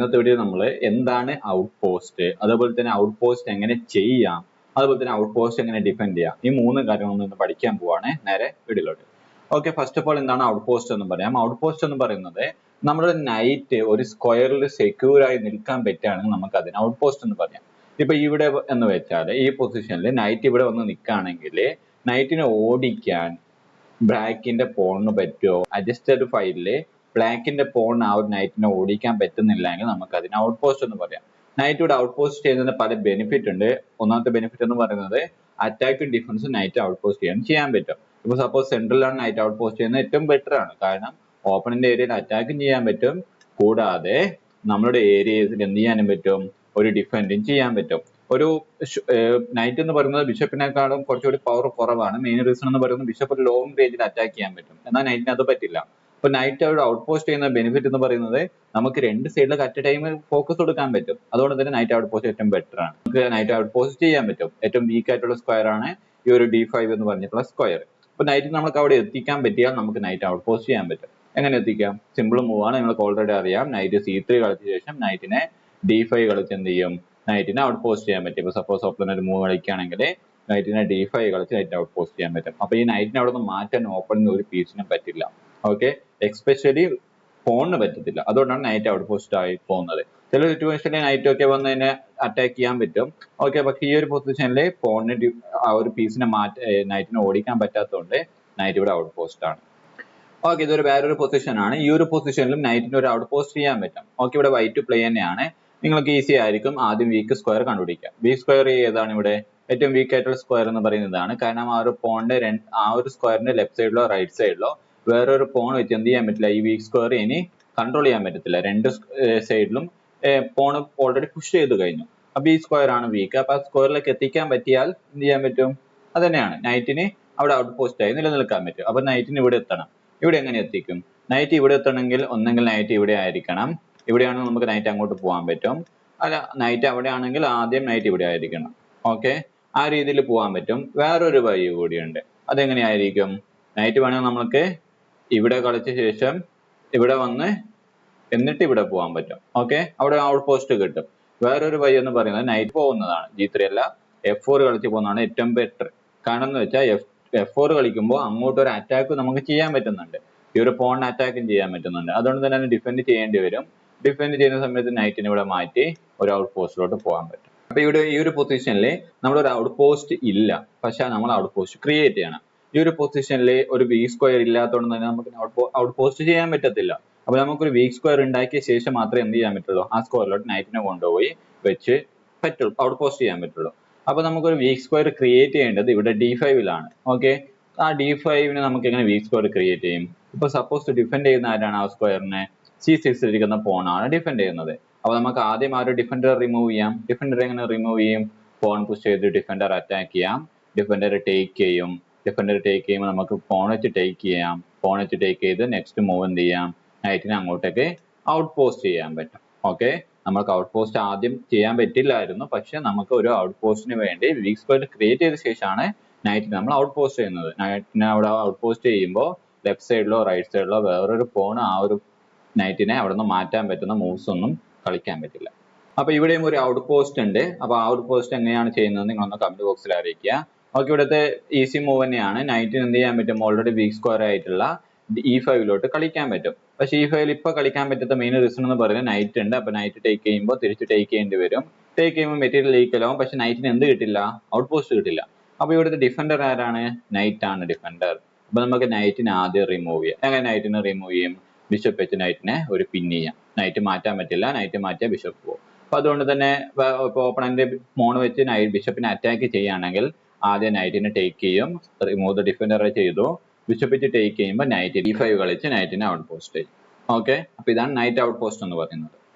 ഇന്നത്തെ വീഡിയോ നമ്മൾ എന്താണ് ഔട്ട് പോസ്റ്റ് അതേപോലെ തന്നെ ഔട്ട് പോസ്റ്റ് എങ്ങനെ ചെയ്യാം? അതുപോലെ തന്നെ ഔട്ട് പോസ്റ്റ് എങ്ങനെ ഡിഫെൻഡ് ചെയ്യാം? ഈ മൂന്ന് കാര്യങ്ങൾ ഇന്ന് പഠിക്കാൻ പോവാണ് നേരെ വീഡിയോയിലോട്ട് ഓക്കെ ഫസ്റ്റ് ഓഫ് ഓൾ എന്താണ് ഔട്ട് പോസ്റ്റ് എന്ന് പറയാം. ഔട്ട് പോസ്റ്റ് എന്ന് പറയുന്നത് നമ്മുടെ നൈറ്റ് ഒരു സ്ക്വയറിൽ സെക്യൂർ ആയി നിൽക്കാൻ പറ്റുകയാണെങ്കിൽ നമുക്ക് അതിന് ഔട്ട് പോസ്റ്റ് എന്ന് പറയാം. ഇപ്പൊ ഇവിടെ എന്ന് വെച്ചാൽ ഈ പൊസിഷനിൽ നൈറ്റ് ഇവിടെ വന്ന് നിൽക്കുകയാണെങ്കിൽ നൈറ്റിനെ ഓടിക്കാൻ ബ്രാക്കിന്റെ പോണിന് പറ്റുമോ? അഡ്ജസ്റ്റഡ് ഫയലിൽ ബ്ലാക്കിന്റെ പോൺ ആ ഒരു നൈറ്റിനെ ഓടിക്കാൻ പറ്റുന്നില്ലെങ്കിൽ നമുക്ക് അതിന് ഔട്ട് പോസ്റ്റ് എന്ന് പറയാം. നൈറ്റ് ഇവിടെ ഔട്ട് പോസ്റ്റ് ചെയ്യുന്നതിന് പല ബെനിഫിറ്റ് ഉണ്ട്. ഒന്നാമത്തെ ബെനിഫിറ്റ് എന്ന് പറയുന്നത് അറ്റാക്കും ഡിഫൻസും നൈറ്റ് ഔട്ട് പോസ്റ്റ് ചെയ്യാൻ ചെയ്യാൻ പറ്റും. ഇപ്പൊ സപ്പോസ് സെൻട്രലാണ് നൈറ്റ് ഔട്ട് പോസ്റ്റ് ചെയ്യുന്നത് ഏറ്റവും ബെറ്റർ ആണ്. കാരണം ഓപ്പണിന്റെ ഏരിയയിൽ അറ്റാക്കും ചെയ്യാൻ പറ്റും. കൂടാതെ നമ്മുടെ ഏരിയസിൽ എന്ത് ചെയ്യാനും പറ്റും? ഒരു ഡിഫൻഡും ചെയ്യാൻ പറ്റും. ഒരു നൈറ്റ് എന്ന് പറയുന്നത് ബിഷപ്പിനേക്കാളും കുറച്ചുകൂടി പവർ കുറവാണ്. മെയിൻ റീസൺ എന്ന് പറയുന്നത് ബിഷപ്പ് ലോങ് റേഞ്ചിൽ അറ്റാക്ക് ചെയ്യാൻ പറ്റും. എന്നാൽ നൈറ്റിന് അത് പറ്റില്ല. അപ്പൊ നൈറ്റ് അവിടെ ഔട്ട് പോസ്റ്റ് ചെയ്യുന്ന ബെനിഫിറ്റ് എന്ന് പറയുന്നത് നമുക്ക് രണ്ട് സൈഡിൽ അറ്റ് ടൈം ഫോക്കസ് കൊടുക്കാൻ പറ്റും. അതുകൊണ്ട് തന്നെ നൈറ്റ് ഔട്ട് പോസ്റ്റ് ഏറ്റവും ബെറ്റർ ആണ്. നമുക്ക് നൈറ്റ് ഔട്ട് പോസ്റ്റ് ചെയ്യാൻ പറ്റും. ഏറ്റവും വീക്ക് ആയിട്ടുള്ള സ്ക്വയർ ആണ് ഈ ഒരു ഡി ഫൈവ് എന്ന് പറഞ്ഞിട്ടുള്ള സ്ക്വയർ അപ്പൊ നൈറ്റ് നമുക്ക് അവിടെ എത്തിക്കാൻ പറ്റിയാൽ നമുക്ക് നൈറ്റ് ഔട്ട് പോസ്റ്റ് ചെയ്യാൻ പറ്റും. എങ്ങനെ എത്തിക്കാം? സിമ്പിൾ മൂവ് ആണ്. നിങ്ങൾക്ക് ഓൾറെഡി അറിയാം. നൈറ്റ് സി ത്രീ കളിച്ച ശേഷം നൈറ്റിനെ ഡി ഫൈവ് കളിച്ച് എന്ത് ചെയ്യും? നൈറ്റിനെ ഔട്ട് പോസ്റ്റ് ചെയ്യാൻ പറ്റും. ഇപ്പൊ സപ്പോസ് ഓപ്പൺ ഒരു മൂവ് കളിക്കുകയാണെങ്കിൽ നൈറ്റിനെ ഡി ഫൈവ് കളിച്ച് നൈറ്റ് ഔട്ട് പോസ്റ്റ് ചെയ്യാൻ പറ്റും. അപ്പൊ ഈ നൈറ്റിനെ അവിടെ നിന്ന് മാറ്റാൻ ഓപ്പണിന് ഒരു പീസിനും പറ്റില്ല. ഓക്കെ എക്സ്പെഷ്യലി ഫോണിന് പറ്റത്തില്ല. അതുകൊണ്ടാണ് നൈറ്റ് ഔട്ട് പോസ്റ്റ് ആയി പോകുന്നത്. ചില സിറ്റുവേഷനിൽ നൈറ്റ് ഒക്കെ വന്ന് തന്നെ അറ്റാക്ക് ചെയ്യാൻ പറ്റും. ഓക്കെ പക്ഷെ ഈ ഒരു പൊസിഷനിൽ ഫോണിന് ആ ഒരു പീസിനെ മാറ്റ നൈറ്റിനെ ഓടിക്കാൻ പറ്റാത്തതുകൊണ്ട് നൈറ്റ് ഇവിടെ ഔട്ട് പോസ്റ്റ് ആണ്. ഓക്കെ ഇതൊരു വേറൊരു പൊസിഷൻ ആണ്. ഈ ഒരു പൊസിഷനിലും നൈറ്റിന് ഒരു ഔട്ട് പോസ്റ്റ് ചെയ്യാൻ പറ്റും. ഓക്കെ ഇവിടെ വൈറ്റ് പ്ലേ തന്നെയാണ്. നിങ്ങൾക്ക് ഈസി ആയിരിക്കും ആദ്യം വീക്ക് സ്ക്വയർ കണ്ടുപിടിക്കുക വീക്ക് സ്ക്വയർ ഏതാണ് ഇവിടെ? ഏറ്റവും വീക്ക് ആയിട്ടുള്ള സ്ക്വയർ എന്ന് പറയുന്നതാണ്. കാരണം ആ ഒരു പോണിന്റെ ആ ഒരു സ്ക്വയറിന്റെ ലെഫ്റ്റ് സൈഡിലോ റൈറ്റ് സൈഡിലോ വേറൊരു പോൺ വെച്ച് എന്ത് ചെയ്യാൻ പറ്റില്ല? ഈ വീക്ക് സ്ക്വയർ ഇനി കൺട്രോൾ ചെയ്യാൻ പറ്റത്തില്ല. രണ്ട് സൈഡിലും പോൺ ഓൾറെഡി പുഷ് ചെയ്ത് കഴിഞ്ഞു. അപ്പൊ ഈ സ്ക്വയർ ആണ് വീക്ക് അപ്പൊ ആ സ്ക്വയറിലേക്ക് എത്തിക്കാൻ പറ്റിയാൽ എന്ത് ചെയ്യാൻ പറ്റും? അത് തന്നെയാണ്. നൈറ്റിന് അവിടെ ഔട്ട് പോസ്റ്റ് ആയി നിലനിൽക്കാൻ പറ്റും. അപ്പൊ നൈറ്റിന് ഇവിടെ എത്തണം. ഇവിടെ എങ്ങനെ എത്തിക്കും? നൈറ്റ് ഇവിടെ എത്തണമെങ്കിൽ ഒന്നെങ്കിൽ നൈറ്റ് ഇവിടെ ആയിരിക്കണം. ഇവിടെയാണ് നമുക്ക് നൈറ്റ് അങ്ങോട്ട് പോകാൻ പറ്റും. അല്ല നൈറ്റ് അവിടെ ആണെങ്കിൽ ആദ്യം നൈറ്റ് ഇവിടെ ആയിരിക്കണം. ഓക്കെ ആ രീതിയിൽ പോകാൻ പറ്റും. വേറൊരു വഴി കൂടിയുണ്ട്. അതെങ്ങനെയായിരിക്കും? നൈറ്റ് വേണമെങ്കിൽ നമുക്ക് ഇവിടെ കളിച്ച ശേഷം ഇവിടെ വന്ന് എന്നിട്ട് ഇവിടെ പോകാൻ പറ്റും. ഓക്കെ അവിടെ ഔട്ട് പോസ്റ്റ് കിട്ടും. വേറൊരു വഴി എന്ന് പറയുന്നത് നൈറ്റ് പോകുന്നതാണ്. ജി ത്രീ അല്ല എഫ് ഫോർ കളിച്ച് പോകുന്നതാണ് ഏറ്റവും ബെറ്റർ കാരണം എന്ന് വെച്ചാൽ എഫ് എഫ് ഫോർ കളിക്കുമ്പോൾ അങ്ങോട്ട് ഒരു അറ്റാക്ക് നമുക്ക് ചെയ്യാൻ പറ്റുന്നുണ്ട്. ഈ ഒരു പോൺ അറ്റാക്കും ചെയ്യാൻ പറ്റുന്നുണ്ട്. അതുകൊണ്ട് തന്നെ ഡിഫെൻഡ് ചെയ്യേണ്ടി വരും. ഡിഫെൻഡ് ചെയ്യുന്ന സമയത്ത് നൈറ്റിനെ ഇവിടെ മാറ്റി ഒരു ഔട്ട് പോസ്റ്റിലോട്ട് പോകാൻ പറ്റും. അപ്പൊ ഇവിടെ ഈ ഒരു പൊസിഷനിൽ നമ്മുടെ ഒരു ഔട്ട് പോസ്റ്റ് ഇല്ല. പക്ഷെ നമ്മൾ ഔട്ട് പോസ്റ്റ് ക്രിയേറ്റ് ചെയ്യണം. ഈ ഒരു പൊസിഷനിൽ ഒരു വീക്ക് സ്ക്വയർ ഇല്ലാത്തതുകൊണ്ട് തന്നെ നമുക്ക് ഔട്ട് പോസ്റ്റ് ചെയ്യാൻ പറ്റത്തില്ല. അപ്പൊ നമുക്കൊരു വീക്ക് സ്ക്വയർ ഉണ്ടാക്കിയ ശേഷം മാത്രമേ എന്ത് ചെയ്യാൻ പറ്റുള്ളൂ? ആ സ്ക്വയറിലോട്ട് നൈറ്റിനെ കൊണ്ടുപോയി വെച്ച് പറ്റുള്ളൂ ഔട്ട് പോസ്റ്റ് ചെയ്യാൻ പറ്റുള്ളൂ. അപ്പൊ നമുക്കൊരു വീക്ക് സ്ക്വയർ ക്രിയേറ്റ് ചെയ്യേണ്ടത് ഇവിടെ ഡി ഫൈവിലാണ് ഓക്കെ ആ ഡി ഫൈവിന് നമുക്ക് എങ്ങനെ വീക്ക് സ്ക്വയർ ക്രിയേറ്റ് ചെയ്യും? ഇപ്പൊ സപ്പോസ് ഡിഫെൻഡ് ചെയ്യുന്ന ആരാണ് ആ സ്ക്വയറിനെ സി സിക്സിൽ ഇരിക്കുന്ന പോണാണ് ഡിഫെൻഡ് ചെയ്യുന്നത്. അപ്പൊ നമുക്ക് ആദ്യം ആ ഒരു ഡിഫൻഡർ റിമൂവ് ചെയ്യാം. ഡിഫൻഡർ എങ്ങനെ റിമൂവ് ചെയ്യും? ഫോൺ പുഷ് ചെയ്ത് ഡിഫൻഡർ അറ്റാക്ക് ചെയ്യാം. ഡിഫൻഡർ ടേക്ക് ചെയ്യും. ഡിഫൻഡർ ടേക്ക് ചെയ്യുമ്പോൾ നമുക്ക് ഫോൺ വെച്ച് ടേക്ക് ചെയ്യാം. ഫോൺ വെച്ച് ടേക്ക് ചെയ്ത് നെക്സ്റ്റ് മൂവ് എന്ത് ചെയ്യാം? നൈറ്റിന് അങ്ങോട്ടേക്ക് ഔട്ട് പോസ്റ്റ് ചെയ്യാൻ പറ്റും. ഓക്കെ നമുക്ക് ഔട്ട് പോസ്റ്റ് ആദ്യം ചെയ്യാൻ പറ്റില്ലായിരുന്നു. പക്ഷെ നമുക്ക് ഒരു ഔട്ട് പോസ്റ്റിന് വേണ്ടി വീക്ക് സ്ക്വയർ ക്രിയേറ്റ് ചെയ്ത ശേഷമാണ് നൈറ്റിന് നമ്മൾ ഔട്ട് പോസ്റ്റ് ചെയ്യുന്നത് നൈറ്റിനെ അവിടെ ഔട്ട് പോസ്റ്റ് ചെയ്യുമ്പോൾ ലെഫ്റ്റ് സൈഡിലോ റൈറ്റ് സൈഡിലോ വേറൊരു ഫോൺ ആ ഒരു നൈറ്റിനെ അവിടെ നിന്ന് മാറ്റാൻ പറ്റുന്ന മൂവ്സ് ഒന്നും കളിക്കാൻ പറ്റില്ല. അപ്പൊ ഇവിടെയും ഒരു ഔട്ട് പോസ്റ്റ് ഉണ്ട്. അപ്പൊ ആ ഔട്ട് പോസ്റ്റ് എങ്ങനെയാണ് ചെയ്യുന്നത്? നിങ്ങളൊന്ന് കമന്റ് ബോക്സിൽ അറിയിക്കുക. ഓക്കെ ഇവിടുത്തെ ഈസി മൂവ് തന്നെയാണ്. നൈറ്റിന് എന്ത് ചെയ്യാൻ പറ്റും? ഓൾറെഡി വീക്ക് സ്ക്വയർ ആയിട്ടുള്ള ഇ ഫൈവിലോട്ട് കളിക്കാൻ പറ്റും. പക്ഷെ ഇ ഫൈവിൽ ഇപ്പൊ കളിക്കാൻ പറ്റാത്ത മെയിൻ റീസൺ എന്ന് പറയുന്നത് നൈറ്റ് ഉണ്ട്. അപ്പൊ നൈറ്റ് ടേക്ക് ചെയ്യുമ്പോൾ തിരിച്ച് ടേക്ക് ചെയ്യേണ്ടി വരും. ടേക്ക് ചെയ്യുമ്പോൾ മെറ്റീരിയൽ ലീക്കലാവും പക്ഷെ നൈറ്റിന് എന്ത് കിട്ടില്ല? ഔട്ട് പോസ്റ്റ് കിട്ടില്ല. അപ്പൊ ഇവിടുത്തെ ഡിഫൻഡർ ആരാണ്? നൈറ്റ് ആണ് ഡിഫൻഡർ അപ്പൊ നമുക്ക് നൈറ്റിനെ ആദ്യം റിമൂവ് ചെയ്യാം. എങ്ങനെ നൈറ്റിനെ റിമൂവ് ചെയ്യും? ബിഷപ്പ് വെച്ച് നൈറ്റിനെ ഒരു പിൻ ചെയ്യാം. നൈറ്റ് മാറ്റാൻ പറ്റില്ല. നൈറ്റ് മാറ്റിയാൽ ബിഷപ്പ് പോകും. അപ്പൊ അതുകൊണ്ട് തന്നെ ഇപ്പൊ ഓപ്പണന്റ് മോൺ വെച്ച് നൈറ്റ് ബിഷപ്പിനെ അറ്റാക്ക് ചെയ്യുകയാണെങ്കിൽ ആദ്യം നൈറ്റിനെ ടേക്ക് ചെയ്യും. റിമൂവ് ദ ഡിഫൻഡറെ ചെയ്തു. ബിഷപ്പ് ടേക്ക് ചെയ്യുമ്പോൾ നൈറ്റ് ഡി ഫൈവ് കളിച്ച് നൈറ്റിനെ ഔട്ട് പോസ്റ്റ് ചെയ്യും ഓക്കെ അപ്പോൾ ഇതാണ് നൈറ്റ് ഔട്ട് പോസ്റ്റ് എന്ന് പറയുന്നത്.